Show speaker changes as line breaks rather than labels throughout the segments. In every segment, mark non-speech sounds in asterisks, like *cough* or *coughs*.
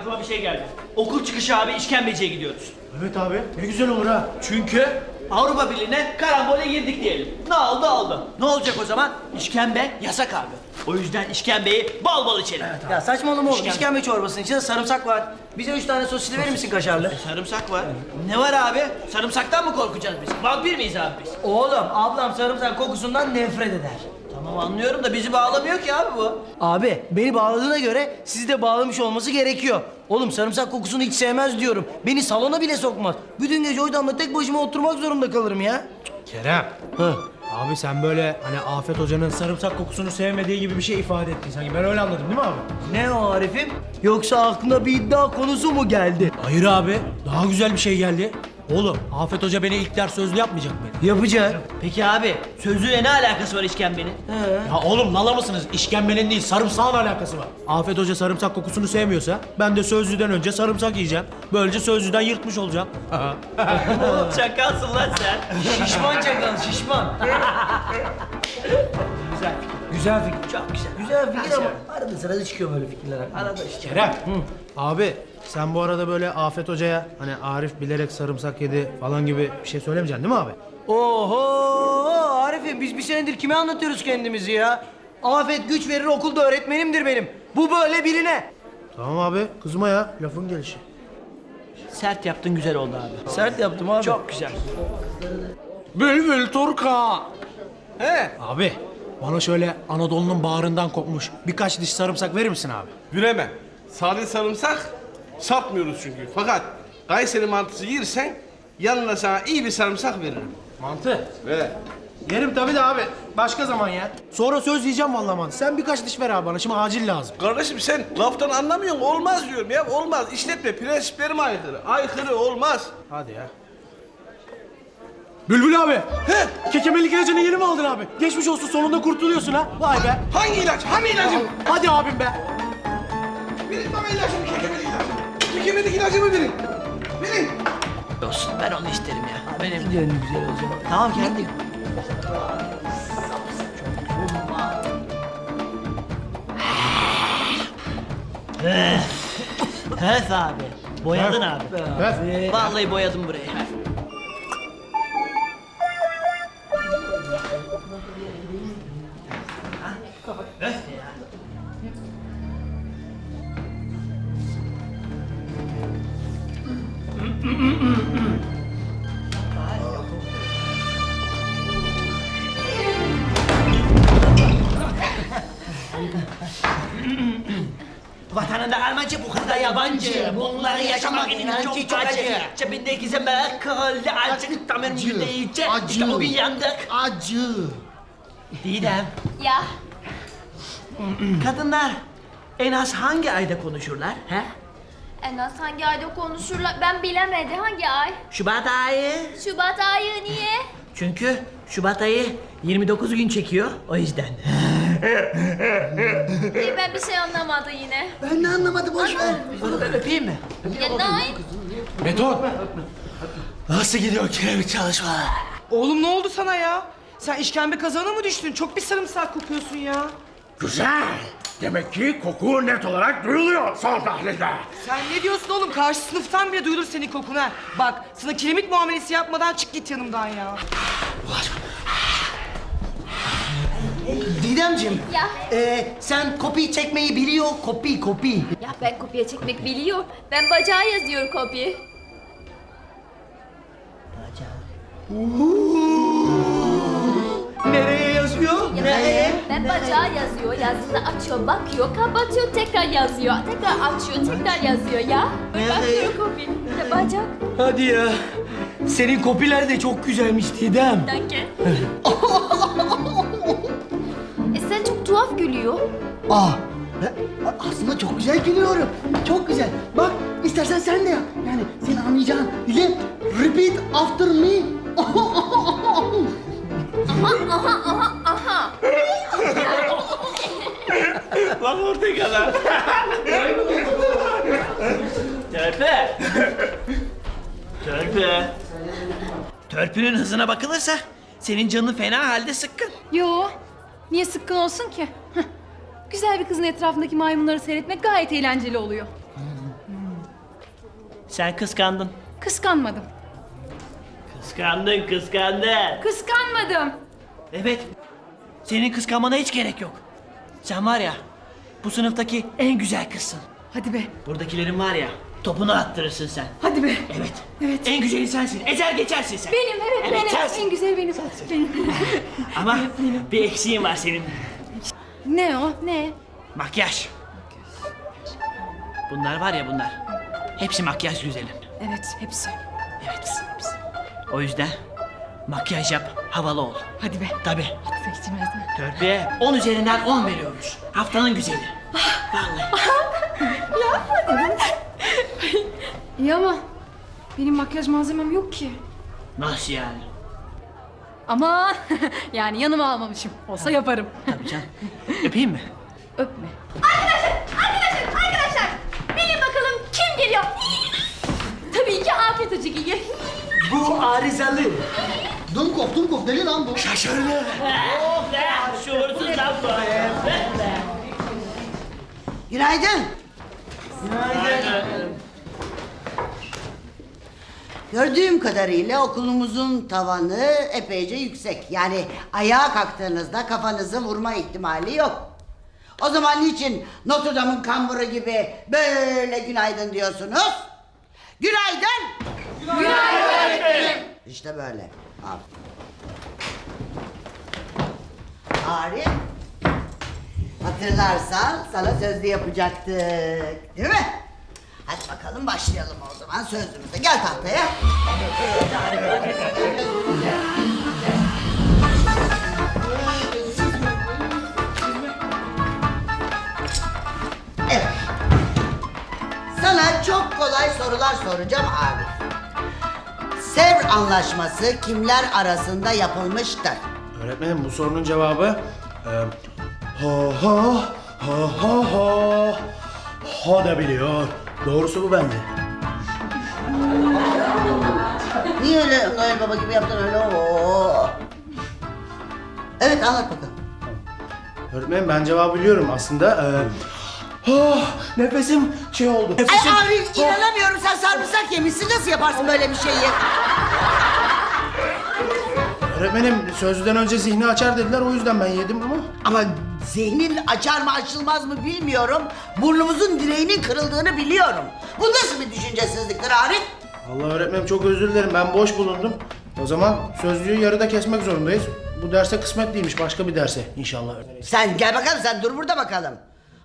Aklıma bir şey geldi. Okul çıkışı abi işkembeciye gidiyoruz.
Evet abi ne güzel olur ha.
Çünkü Avrupa Birliği'ne karambole girdik diyelim. Ne oldu oldu. Ne olacak o zaman? İşkembe yasak abi. O yüzden işkembeyi bol bol içelim.
Ya saçmalama oğlum.
İşkembe.
İşkembe çorbasının içinde sarımsak var. Bize üç tane sosisli verir misin kaşarlı?
Sarımsak var. Ne var abi? Sarımsaktan mı korkacağız biz? Vampir miyiz abi biz?
Oğlum ablam sarımsak kokusundan nefret eder.
Tamam anlıyorum da bizi bağlamıyor ki abi bu.
Abi beni bağladığına göre sizi de bağlamış olması gerekiyor. Oğlum sarımsak kokusunu hiç sevmez diyorum. Beni salona bile sokmaz. Bütün gece odamda tek başıma oturmak zorunda kalırım ya.
Kerem.
Hı.
Abi sen böyle hani Afet Hoca'nın sarımsak kokusunu sevmediği gibi bir şey ifade ettin sanki. Ben öyle anladım değil mi abi?
Ne o Arif'im? Yoksa aklına bir iddia konusu mu geldi?
Hayır abi. Daha güzel bir şey geldi. Oğlum Afet Hoca beni ilk ders sözlü yapmayacak mı?
Yapacak.
Peki abi sözlüğe ne alakası var işkembenin?
Ya oğlum nala mısınız? İşkembenin değil sarımsağın alakası var. Afet Hoca sarımsak kokusunu sevmiyorsa ben de sözlüden önce sarımsak yiyeceğim. Böylece sözlüden yırtmış olacağım. *laughs*
Şakalsın lan sen.
Şişman çakal şişman. *laughs*
Güzel fikir.
Güzel fikir.
Çok güzel.
Güzel fikir ama arada sırada çıkıyor böyle fikirler. Arada işte.
Kerem. Abi sen bu arada böyle Afet Hoca'ya hani Arif bilerek sarımsak yedi falan gibi bir şey söylemeyeceksin değil mi abi?
Oho Arif'im biz bir senedir kime anlatıyoruz kendimizi ya? Afet güç verir okulda öğretmenimdir benim. Bu böyle birine.
Tamam abi kızma ya lafın gelişi.
Sert yaptın güzel oldu abi.
Sert yaptım abi.
Çok güzel.
Bülbül Turka. He. Abi bana şöyle Anadolu'nun bağrından kopmuş birkaç diş sarımsak verir misin abi?
Veremem. Sade sarımsak satmıyoruz çünkü. Fakat Kayseri mantısı yersen yanına sana iyi bir sarımsak veririm.
Mantı.
Ve
Yerim tabii de abi. Başka zaman ya. Sonra söz diyeceğim vallahi mantı. Sen birkaç diş ver abi bana. Şimdi acil lazım.
kardeşim sen laftan anlamıyorsun. Olmaz diyorum ya. Olmaz. İşletme prensiplerime aykırı. Aykırı olmaz.
Hadi ya. Bülbül abi. He. Kekemelik ilacını yeni mi aldın abi? Geçmiş olsun sonunda kurtuluyorsun ha. Vay be.
Hangi ilaç? Hangi ilacım?
Hadi abim be.
Verin bana ilacımı, kekemelik ilacımı. Kekemelik ilacımı verin. Verin.
Olsun ben onu isterim ya. Benim
Güzel güzel olacak.
Tamam kendi. Evet abi. Boyadın abi.
Ver.
Vallahi boyadım burayı. Almanca bu kadar yabancı. Bunları yaşamak inan çok çok acı. Cebindeki zemek kıldı acı. Tamir müdeyince işte o gün yandık.
Acı.
Didem,
Ya
kadınlar en az hangi ayda konuşurlar? He?
en az hangi ayda konuşurlar? Ben bilemedi hangi ay?
Şubat ayı.
Şubat ayı niye?
Çünkü Şubat ayı 29 gün çekiyor o yüzden.
İyi ben bir şey anlamadı yine.
Ben de anlamadım boş ver.
Ben öpeyim mi?
Ya Naim?
Beton.
Nasıl gidiyor kiremit çalışma?
Oğlum ne oldu sana ya? Sen işkembe kazana mı düştün? Çok bir sarımsak kokuyorsun ya.
Güzel. Demek ki koku net olarak duyuluyor son tahlilde.
Sen ne diyorsun oğlum? Karşı sınıftan bile duyulur senin kokun ha. Bak sana kiremit muamelesi yapmadan çık git yanımdan ya.
Didemciğim.
Ya.
Ee, sen kopya çekmeyi biliyor. Kopi kopi.
Ya ben kopya çekmek biliyor. Ben bacağı yazıyor kopya.
Nereye yazıyor? Nereye?
Ben bacağı yazıyor. Yazdığında açıyor, bakıyor, kapatıyor, tekrar yazıyor. Tekrar açıyor, tekrar yazıyor ya. Bakıyor kopya. Ya bacak.
Hadi ya. Senin kopiler de çok güzelmiş Didem.
Danke. *laughs* sen tuhaf gülüyor.
Aa, ben aslında çok güzel gülüyorum. Çok güzel. Bak istersen sen de yap. Yani senin anlayacağın dile repeat after me.
Lan ortaya lan.
Törpü. Törpü. Törpünün hızına bakılırsa Senin canın fena halde sıkkın.
Yo, niye sıkkın olsun ki? Heh. Güzel bir kızın etrafındaki maymunları seyretmek gayet eğlenceli oluyor.
Sen kıskandın.
Kıskanmadım.
Kıskandın, kıskandın.
Kıskanmadım.
Evet. Senin kıskanmana hiç gerek yok. Sen var ya, bu sınıftaki en güzel kızsın.
Hadi be.
Buradakilerin var ya, topunu attırırsın sen.
Hadi be.
Evet.
Evet.
En güzeli sensin. Ezer geçersin sen.
Benim evet,
Evet,
benim.
sensin.
En güzel *laughs* benim. benim.
Ama bir eksiğin var senin.
ne o? Ne?
Makyaj. Bunlar var ya bunlar. Hepsi makyaj güzelim.
Evet, hepsi.
Evet. O yüzden makyaj yap, havalı ol.
Hadi be.
Tabii.
Seçilmez mi?
Törpüye 10 üzerinden 10 veriyormuş. Haftanın güzeli. Vallahi.
İyi ama benim makyaj malzemem yok ki.
Nasıl yani?
Ama *laughs* yani yanıma almamışım. Olsa yaparım.
Tabii canım. Öpeyim mi?
Öpme.
Arkadaşlar bilin bakalım kim geliyor? Tabii ki Afet Hoca geliyor.
Bu arızalı.
Dunkov, Dunkov deli lan bu.
Şaşırdı. Oh be. Şuursuz lan bu.
Günaydın. Gördüğüm kadarıyla okulumuzun tavanı epeyce yüksek. Yani ayağa kalktığınızda kafanızı vurma ihtimali yok. O zaman niçin Notre Dame'ın kamburu gibi böyle günaydın diyorsunuz? Günaydın. Günaydın. İşte böyle. Aferin. Arif. Hatırlarsan sana sözlü yapacaktık. Değil mi? Hadi bakalım başlayalım o zaman sözlümüze. Gel tahtaya. Evet. Sana çok kolay sorular soracağım abi. Sevr anlaşması kimler arasında yapılmıştır?
Öğretmenim bu sorunun cevabı... E, ha ha ha ha ha ha da biliyor. Doğrusu bu bence.
Niye öyle Noel Baba gibi yaptın öyle? Oo. Evet anlat bakalım.
Öğretmenim ben cevabı biliyorum aslında. E, ah, nefesim şey oldu.
Ay
Nefesim...
abi inanamıyorum sen sarımsak yemişsin nasıl yaparsın böyle bir şeyi?
Öğretmenim sözlüden önce zihni açar dediler o yüzden ben yedim ama.
Ama zihnin açar mı açılmaz mı bilmiyorum. Burnumuzun direğinin kırıldığını biliyorum. Bu nasıl bir düşüncesizliktir Arif?
Allah öğretmenim çok özür dilerim ben boş bulundum. O zaman sözlüğü yarıda kesmek zorundayız. Bu derse kısmet değilmiş başka bir derse inşallah.
Sen gel bakalım sen dur burada bakalım.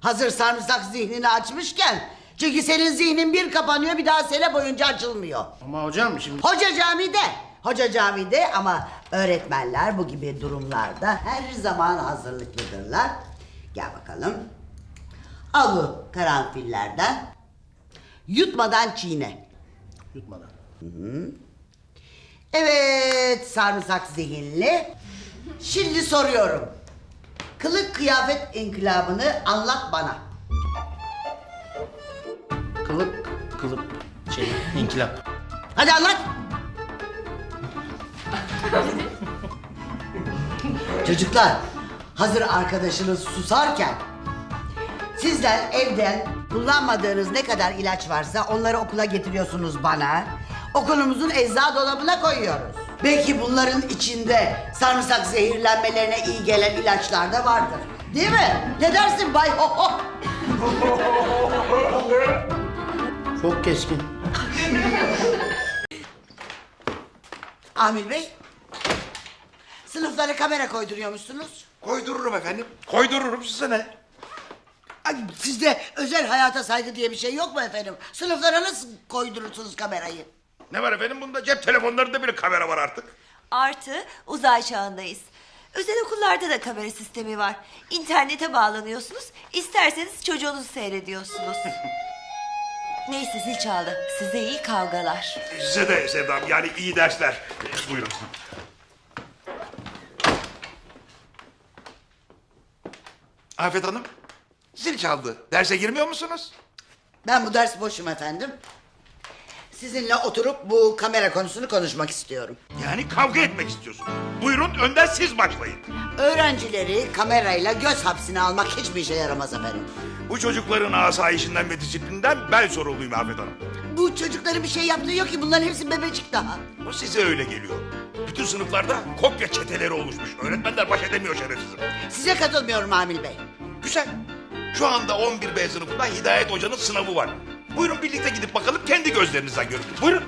Hazır sarımsak zihnini açmışken. Çünkü senin zihnin bir kapanıyor bir daha sene boyunca açılmıyor.
Ama hocam şimdi...
Hoca camide. Hoca camide ama öğretmenler bu gibi durumlarda her zaman hazırlıklıdırlar. Gel bakalım. Al bu karanfillerden. Yutmadan çiğne.
Yutmadan.
Evet sarımsak zihinli. Şimdi soruyorum. Kılık kıyafet inkılabını anlat bana.
Kılıp kılıp şey inkılap.
Hadi anlat. Çocuklar, hazır arkadaşınız susarken sizler evden kullanmadığınız ne kadar ilaç varsa onları okula getiriyorsunuz bana. Okulumuzun ecza dolabına koyuyoruz. Belki bunların içinde sarımsak zehirlenmelerine iyi gelen ilaçlar da vardır. Değil mi? Ne dersin Bay Ho Ho?
Çok keskin. *laughs*
Amil Bey, sınıflara kamera koyduruyormuşsunuz.
Koydururum efendim. Koydururum size ne?
Ay, sizde özel hayata saygı diye bir şey yok mu efendim? Sınıflara nasıl koydurursunuz kamerayı?
Ne var efendim bunda cep telefonlarında bile kamera var artık.
Artı uzay çağındayız. Özel okullarda da kamera sistemi var. İnternete bağlanıyorsunuz. isterseniz çocuğunuzu seyrediyorsunuz. *laughs* Neyse zil çaldı. Size iyi kavgalar.
Size de Sevdam yani iyi dersler. Buyurun. Afet Hanım, zil çaldı. Derse girmiyor musunuz?
Ben bu ders boşum efendim. Sizinle oturup bu kamera konusunu konuşmak istiyorum.
Yani kavga etmek istiyorsun. Buyurun önden siz başlayın.
Öğrencileri kamerayla göz hapsine almak hiçbir işe yaramaz efendim.
Bu çocukların asayişinden ve disiplinden ben sorumluyum Afet Hanım.
Bu çocukların bir şey yaptığı yok ki bunların hepsi bebecik daha.
Bu size öyle geliyor. Bütün sınıflarda kopya çeteleri oluşmuş. Öğretmenler baş edemiyor şerefsizim.
Size katılmıyorum Amil Bey.
Güzel. Şu anda 11B sınıfında Hidayet Hoca'nın sınavı var. Buyurun birlikte gidip bakalım kendi gözlerinizden görün. Buyurun.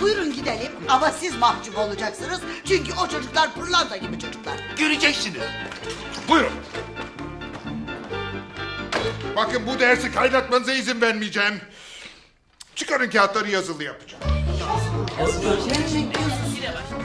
Buyurun gidelim ama siz mahcup olacaksınız. Çünkü o çocuklar pırlanta gibi çocuklar.
Göreceksiniz. Buyurun.
Bakın bu dersi kaynatmanıza izin vermeyeceğim. Çıkarın kağıtları yazılı yapacağım.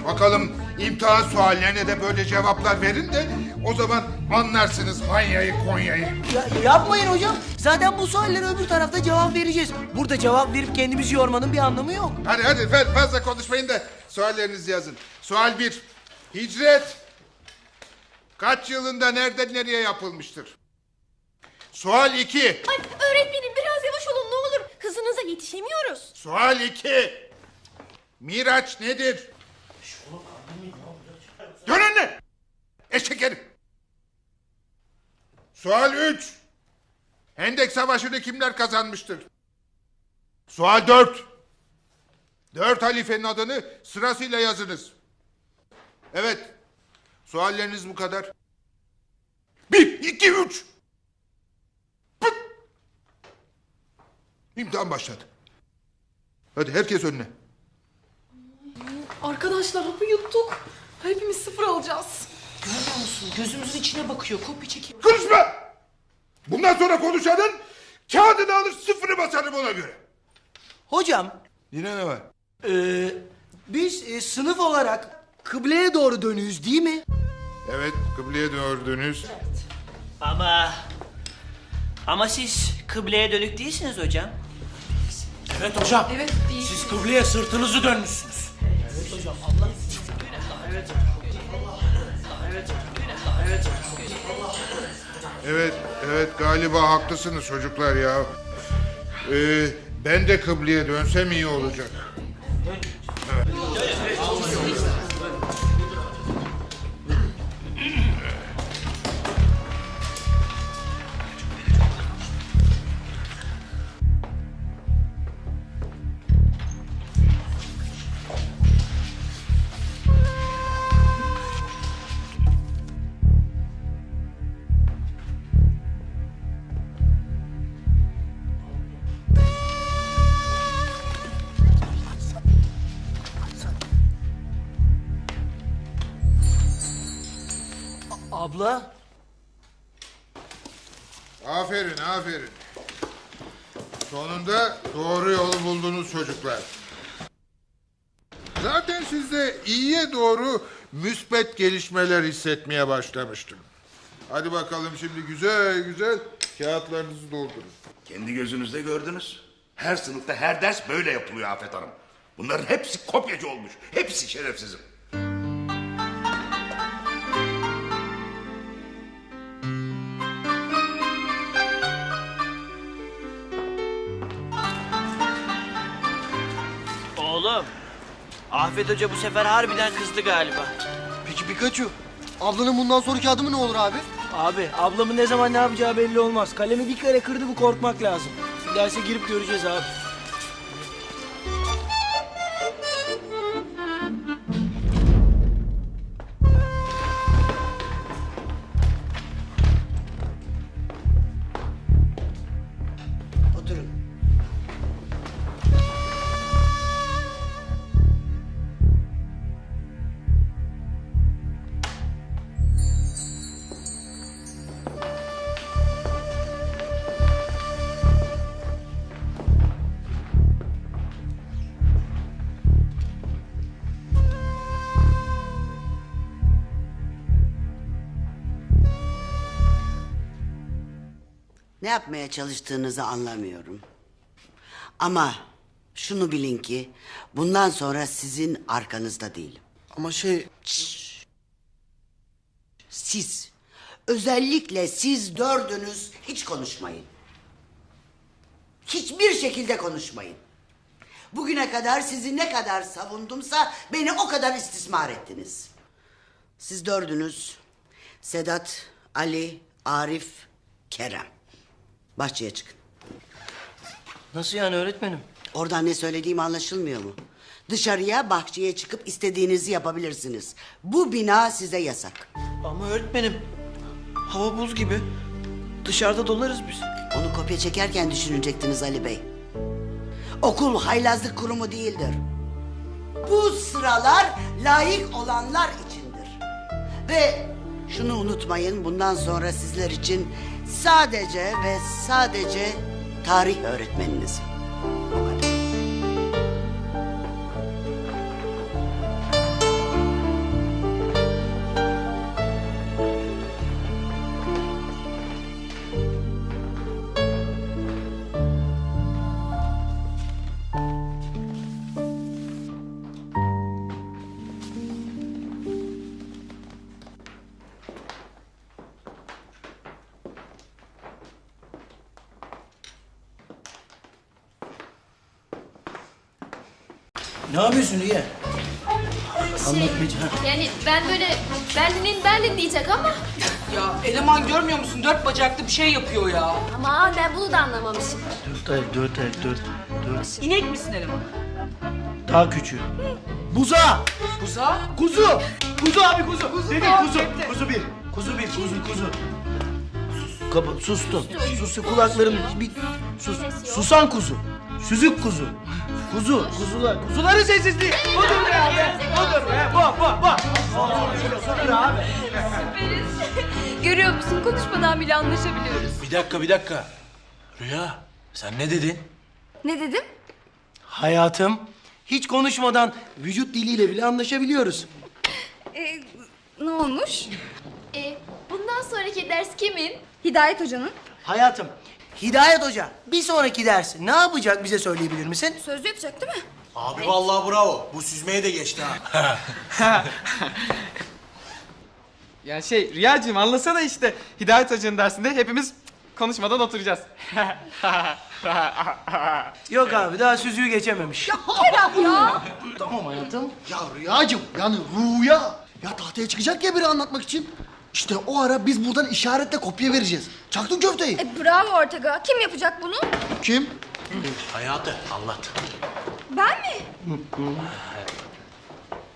Bakalım imtihan suallerine de böyle cevaplar verin de o zaman anlarsınız Hanya'yı Konya'yı.
Ya, yapmayın hocam. Zaten bu suallere öbür tarafta cevap vereceğiz. Burada cevap verip kendimizi yormanın bir anlamı yok.
Hadi hadi fa- fazla konuşmayın da suallerinizi yazın. Sual bir. Hicret kaç yılında nereden nereye yapılmıştır? Sual iki.
Ay öğretmenim biraz yavaş olun ne olur. Hızınıza yetişemiyoruz.
Sual iki. Miraç nedir? Dön önüne. Eşek herif. Sual üç. Hendek Savaşı'nı kimler kazanmıştır? Sual dört. Dört halifenin adını sırasıyla yazınız. Evet. Sualleriniz bu kadar. Bir, iki, üç. Pıt. İmtihan başladı. Hadi herkes önüne.
Arkadaşlar hapı yuttuk. Hepimiz sıfır alacağız.
Görmüyor musun? Gözümüzün içine bakıyor. Kopya çekiyor.
Konuşma! Bundan sonra konuşanın kağıdını alır sıfırı basarım ona göre.
Hocam,
Yine ne var?
ee, biz e, sınıf olarak kıbleye doğru dönüyoruz değil mi?
Evet kıbleye döndünüz.
Ama... Ama siz kıbleye dönük değilsiniz hocam.
Evet hocam.
Evet değil.
Siz kıbleye sırtınızı dönmüşsünüz.
Evet, evet galiba haklısınız çocuklar ya. Ee, ben de kıbleye dönsem iyi olacak.
Abla,
Aferin, aferin. Sonunda doğru yolu buldunuz çocuklar. Zaten sizde iyiye doğru müspet gelişmeler hissetmeye başlamıştım. Hadi bakalım şimdi güzel güzel kağıtlarınızı doldurun.
Kendi gözünüzde gördünüz. Her sınıfta her ders böyle yapılıyor Afet Hanım. Bunların hepsi kopyacı olmuş. Hepsi şerefsizim.
Afet Hoca bu sefer harbiden kızdı galiba.
peki Pikachu, ablanın bundan sonraki adımı ne olur abi?
Abi ablamın ne zaman ne yapacağı belli olmaz. Kalemi bir kere kırdı bu korkmak lazım. Derse girip göreceğiz abi.
Ne yapmaya çalıştığınızı anlamıyorum. Ama şunu bilin ki bundan sonra sizin arkanızda değilim.
Ama şey...
Siz, özellikle siz dördünüz hiç konuşmayın. Hiçbir şekilde konuşmayın. Bugüne kadar sizi ne kadar savundumsa beni o kadar istismar ettiniz. Siz dördünüz Sedat, Ali, Arif, Kerem. Bahçeye çıkın.
Nasıl yani öğretmenim?
Oradan ne söylediğim anlaşılmıyor mu? Dışarıya bahçeye çıkıp istediğinizi yapabilirsiniz. Bu bina size yasak.
Ama öğretmenim hava buz gibi. Dışarıda dolarız biz.
Onu kopya çekerken düşünecektiniz Ali Bey. Okul haylazlık kurumu değildir. Bu sıralar layık olanlar içindir. Ve şunu unutmayın bundan sonra sizler için sadece ve sadece tarih öğretmeniniz.
Ne yapıyorsun Rüya?
Şey, yani ben böyle Berlin'in Berlin diyecek ama
Ya eleman görmüyor musun? Dört bacaklı bir şey yapıyor ya.
ama ben bunu da anlamamışım.
Dört ayak, dört ayak, dört. Dört.
İnek misin eleman?
Daha küçüğü. Buza!
Buza?
Kuzu! Kuzu abi kuzu!
Kuzu
Dedi kuzu!
Bekle.
Kuzu bir! Kuzu bir, kuzu, kuzu.
Kapa, sustun. Sus kulaklarım bir sus. Susan kuzu. Süzük kuzu. Kuzu, kuzular.
Kuzuların sessizliği! Odur be abi! Odur be! Bu, bu, bu! Odur abi! *laughs*
Görüyor musun konuşmadan bile anlaşabiliyoruz.
Bir dakika, bir dakika. Rüya, sen ne dedin?
Ne dedim?
Hayatım, hiç konuşmadan vücut diliyle bile anlaşabiliyoruz.
Ee, ne olmuş?
E, bundan sonraki ders kimin?
Hidayet Hoca'nın.
Hayatım, Hidayet Hoca bir sonraki dersi ne yapacak bize söyleyebilir misin?
Sözlü yapacak değil mi?
Abi vallahi bravo. Bu süzmeye de geçti ha. *laughs*
Ya şey Rüyacığım anlasana işte Hidayet Hoca'nın dersinde hepimiz konuşmadan oturacağız. *laughs*
Yok abi daha süzüğü geçememiş.
Kerem ya.
Tamam hayatım.
Ya Rüyacığım yani Rüya. Ya tahtaya çıkacak ya biri anlatmak için. İşte o ara biz buradan işaretle kopya vereceğiz. Çaktın köfteyi.
E, bravo Ortega. Kim yapacak bunu?
Kim?
Hayatı anlat.
Ben mi?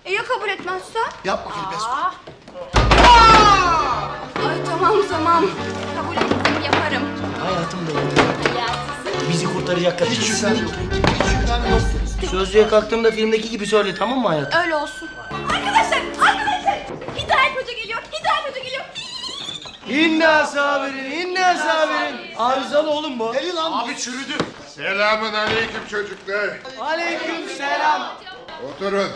E ya kabul etmezse?
Yapma Filipes.
Ay tamam tamam. Kabul ettim yaparım.
Hayatım da
Hayatım.
bizi kurtaracak kadar.
Hiç şüphem yok. Hiç şüphem yok.
Sözlüğe kalktığımda filmdeki gibi söyle tamam mı hayatım?
Öyle olsun. Arkadaşlar. Hidayet Hoca geliyor. Hidayet Hoca geliyor.
İnna sabirin, inna sabirin. Arızalı oğlum bu.
Deli lan.
Abi çürüdü.
Selamun aleyküm çocuklar.
Aleyküm selam.
Oturun.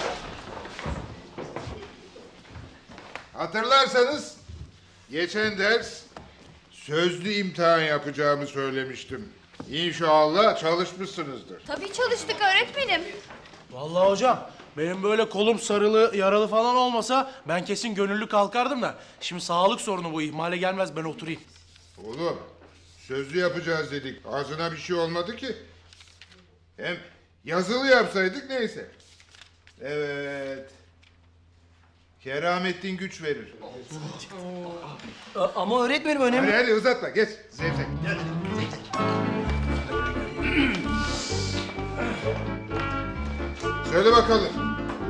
Hatırlarsanız geçen ders sözlü imtihan yapacağımı söylemiştim. İnşallah çalışmışsınızdır.
Tabii çalıştık öğretmenim.
Vallahi hocam benim böyle kolum sarılı, yaralı falan olmasa ben kesin gönüllü kalkardım da. Şimdi sağlık sorunu bu ihmale gelmez ben oturayım.
Oğlum sözlü yapacağız dedik. Ağzına bir şey olmadı ki. Hem yazılı yapsaydık neyse. Evet. Keramettin güç verir.
Ama öğretmenim önemli.
Hadi hadi uzatma geç. Zevzek. Gel. *clears throat* Söyle bakalım.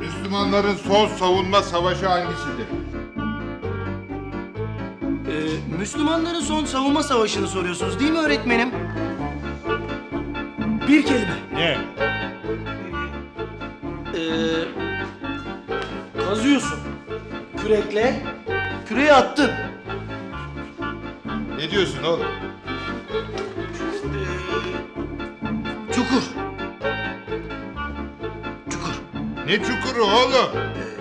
Müslümanların son savunma savaşı hangisidir?
Ee, Müslümanların son savunma savaşını soruyorsunuz değil mi öğretmenim? Bir kelime.
Ne?
Ee, kazıyorsun. Kürekle. Küreği attın.
Ne diyorsun oğlum? Ne çukuru oğlum?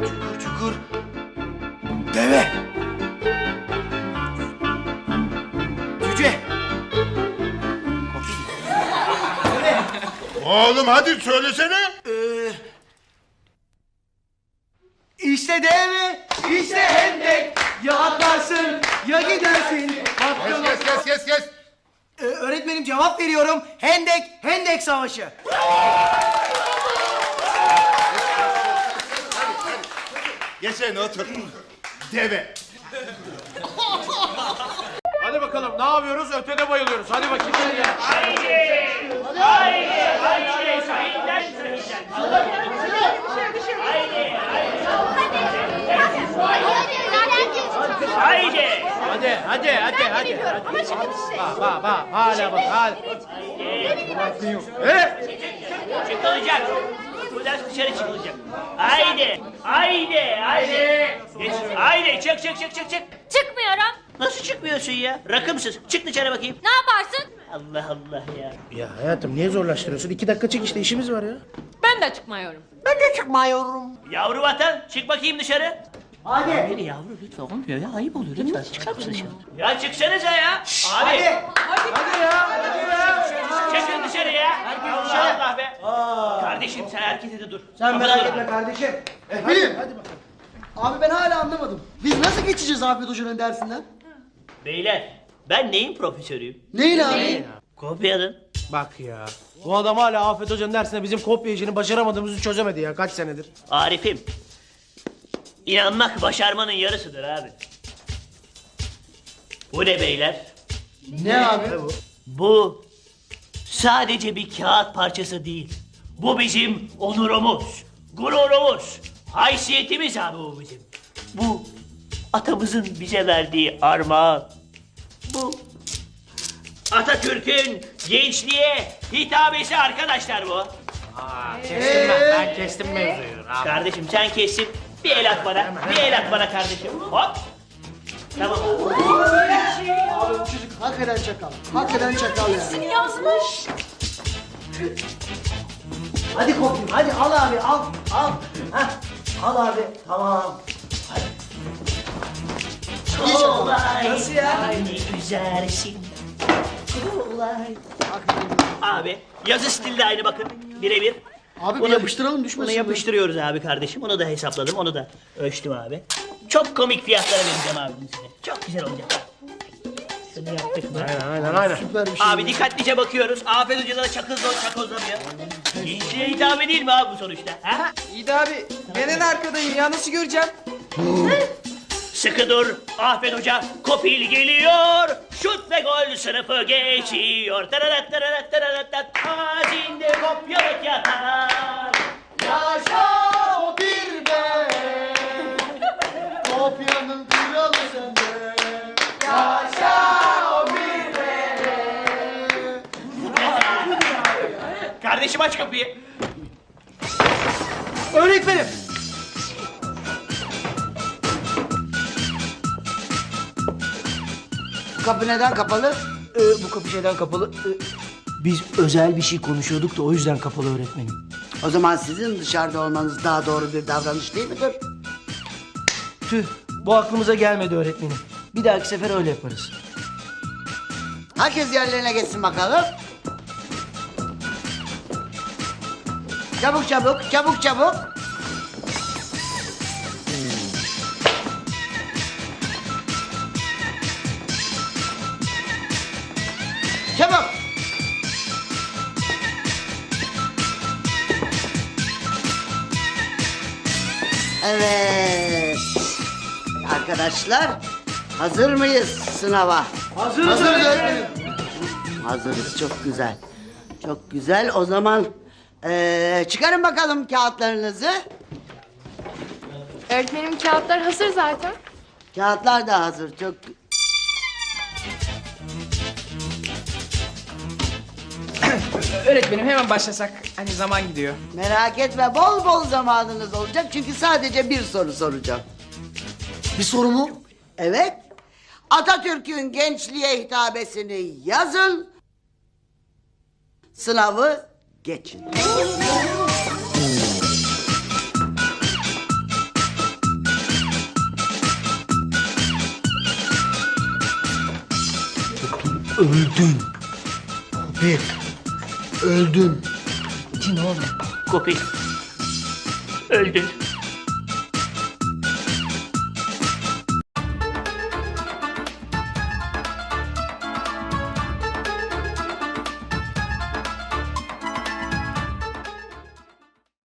Çukur çukur. Deve. Cüce.
Oğlum hadi söylesene.
Ee, işte deve, işte hendek. Ya atlarsın ya gidersin.
Kes kes kes kes kes.
Ee, öğretmenim cevap veriyorum. Hendek, Hendek Savaşı.
Geçen otur. Deve.
Hadi bakalım ne yapıyoruz? Ötede bayılıyoruz. Hadi bakayım.
Haydi.
Hadi hadi hadi hadi. Bak bak bak hala bak hala.
Çıkılacak. Buradan dışarı çıkılacak. Haydi. Haydi. Haydi. Geç. Haydi çık çık çık çık çık.
Çıkmıyorum.
Nasıl çıkmıyorsun ya? Rakımsız. Çık dışarı bakayım.
Ne yaparsın?
Allah Allah ya.
Ya hayatım niye zorlaştırıyorsun? İki dakika çık işte işimiz var ya.
Ben de çıkmıyorum.
Yavru vatan çık bakayım dışarı.
Hadi.
Hayır yavru lütfen olmuyor ya ayıp oluyor lütfen çıkar mısın dışarı? Ya çıksanıza ya. Abi.
Hadi ya hadi ya.
Çıkın dışarı ya. Allah Allah be. Kardeşim sen herkese de dur.
Sen
Kapıda
merak
dur.
etme kardeşim.
Efendim? Abi ben hala anlamadım. Biz nasıl geçeceğiz Afet Hoca'nın dersinden?
Beyler ben neyin profesörüyüm?
Neyin abi?
Kopyanın.
Bak ya. Bu adam hala Afet Hoca'nın dersinde bizim kopya işini başaramadığımızı çözemedi ya kaç senedir.
Arif'im. İnanmak başarmanın yarısıdır abi. Bu ne beyler?
Ne abi?
Bu sadece bir kağıt parçası değil. Bu bizim onurumuz, gururumuz, haysiyetimiz abi bu bizim. Bu atamızın bize verdiği armağan. Bu Atatürk'ün gençliğe hitabesi arkadaşlar bu.
Kestim ben. Ben kestim mevzuyu.
Kardeşim sen kessin. Bir el at bana. Bir el at bana kardeşim. Hop. Tamam.
Abi bu çocuk hakikaten çakal. Hakikaten çakal yani.
Yazmış.
Hadi kopyum hadi al abi al al. Heh, al abi tamam.
Kolay.
Nasıl ya?
Ne güzelsin. Kolay. Abi yazı stil de aynı bakın. Birebir.
Abi bir
Bunu-
yapıştıralım düşmesin.
Bunu yapıştırıyoruz abi kardeşim. Onu da hesapladım. Onu da ölçtüm abi. Çok komik fiyatlara vereceğim abi size. Çok güzel olacak. Şunu yaptık mı?
Aynen aynen aynen.
Süper bir şey.
Abi dikkatlice bakıyoruz. Afet Hoca'da çakıldı çakozlamıyor. Gençliğe hitap değil mi abi bu sonuçta? Ha?
İyi de abi ben en arkadayım ya nasıl göreceğim? *laughs*
Sıkı dur Afet Hoca Kopil geliyor Şut ve gol sınıfı geçiyor Tararat tararat tararat tat Ağacinde kopyalık yatar
Yaşa o bir be. *laughs* Kopyanın kralı sende. Yaşa o bir be.
Kardeşim aç kapıyı
Öğretmenim.
Kapı neden kapalı?
Ee, bu kapı şeyden kapalı. Ee, biz özel bir şey konuşuyorduk da o yüzden kapalı öğretmenim.
O zaman sizin dışarıda olmanız daha doğru bir davranış değil midir?
Tüh bu aklımıza gelmedi öğretmenim. Bir dahaki sefer öyle yaparız.
Herkes yerlerine geçsin bakalım. Çabuk çabuk, çabuk çabuk. Çabuk. Arkadaşlar hazır mıyız sınava?
Hazırız
öğretmenim. Hazırız çok güzel. Çok güzel o zaman eee, çıkarın bakalım kağıtlarınızı.
Öğretmenim kağıtlar hazır zaten.
Kağıtlar da hazır çok *coughs*
Öğretmenim hemen başlasak. Hani zaman gidiyor.
merak etme bol bol zamanınız olacak çünkü sadece bir soru soracağım.
Bir soru mu?
Evet. Atatürk'ün gençliğe hitabesini yazın. Sınavı geçin.
Öldün. Bir. Öldün.
Kopil Öldün